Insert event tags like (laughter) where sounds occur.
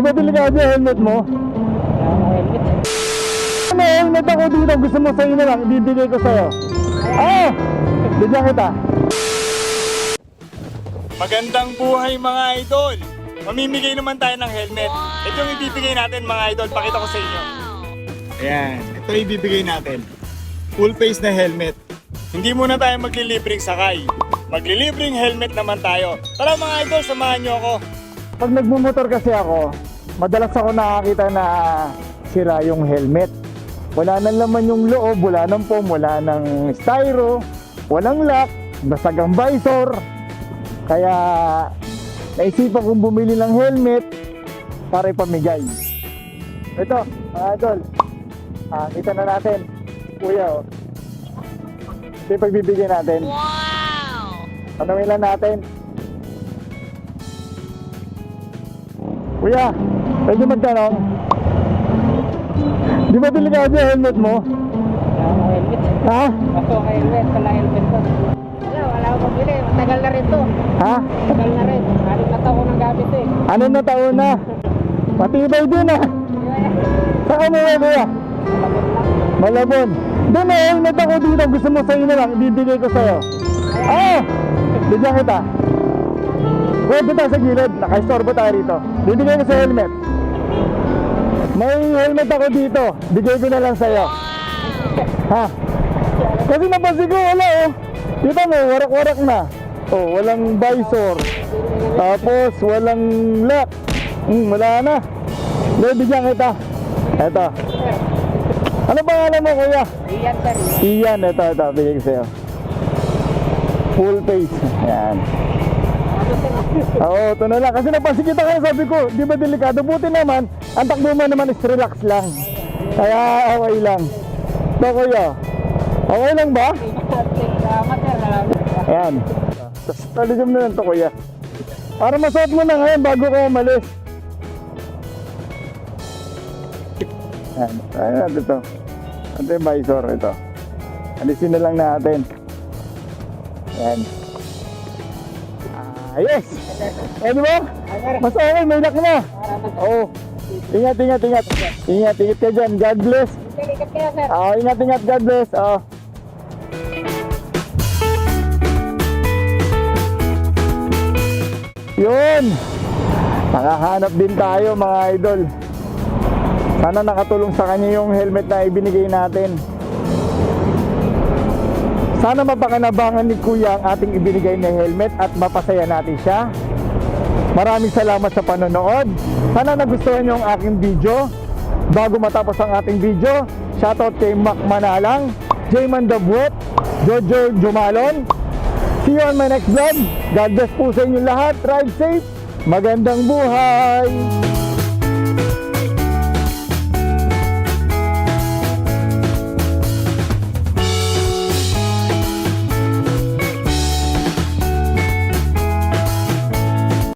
Di ba delikado yung helmet mo? May helmet ako dito. Gusto mo sa'yo na lang. Ibibigay ko sa'yo. Oo! Bigyan kita. Magandang buhay mga idol! Mamimigay naman tayo ng helmet. Ito yung ibibigay natin mga idol. Pakita ko sa inyo. Ayan. Ito ibibigay natin. Full face na helmet. Hindi muna tayo maglilibreng sakay. Maglilibreng helmet naman tayo. Tara mga idol, samahan nyo ako. Pag nagmumotor kasi ako, madalas ako nakakita na sira yung helmet. Wala nang laman yung loob, wala nang foam, wala nang styro, walang lock, basag ang visor. Kaya naisipan kong bumili ng helmet para ipamigay. Ito, mga idol. Ah, kita na natin. Kuya, oh. Ito yung pagbibigay natin. Wow! Tanungin lang natin. Kuya, pwede magtanong? Di ba delikado yung helmet mo? helmet. Ha? Ako helmet, pala helmet to. Wala, wala akong pabili. Matagal na rin to. Ha? Matagal na rin. Anim na taon ng gamit to eh. Ano na taon na? Matibay din ah. Saan mo ba kuya? Malabon. Doon may helmet ako dito. Gusto mo sa'yo na lang. Ibibigay ko sa'yo. Oo! Bigyan kita. Pwede tayo sa gilid. Naka-istorbo tayo rito. Bibigay ko sa helmet. May helmet ako dito. Bigay ko na lang sa'yo. Ha? Kasi napansin ko, wala oh. Kita mo, warak-warak na. Oh, walang visor. Tapos, walang lock. Hmm, wala na. Hindi, bigyan kita. Eto. Ano pangalan mo, kuya? Iyan sir. Iyan, ito, ito, bigay ko sa'yo. Full face. Ayan. (laughs) Oo, ito na lang. Kasi napansin kita kaya sabi ko, di ba delikado? Buti naman, ang takbo mo naman is relax lang. Kaya okay lang. Ito, kuya. Okay lang ba? Ayan. Tapos taligam na lang ito, kuya. Para masuot mo na ngayon bago ka umalis. Ayan. Ayan natin ito. Ito yung visor. Ito. Alisin na lang natin. Ayan. Yes! Eh, di? Mas okay, may lock na. Oo. Ingat, ingat, ingat. Ingat, ingat ka dyan. God bless. Delikat kayo sir. Oo, ingat, ingat. God bless. Oo. Yun! Nakahanap din tayo mga idol. Sana nakatulong sa kanya yung helmet na ibinigay natin. Sana mapakanabangan ni Kuya ang ating ibinigay na helmet at mapasaya natin siya. Maraming salamat sa panonood. Sana nagustuhan niyo ang aking video. Bago matapos ang ating video, shoutout kay Mac Manalang, Jayman Dabwet, Jojo Jumalon. See you on my next vlog. God bless po sa inyo lahat. Ride safe. Magandang buhay.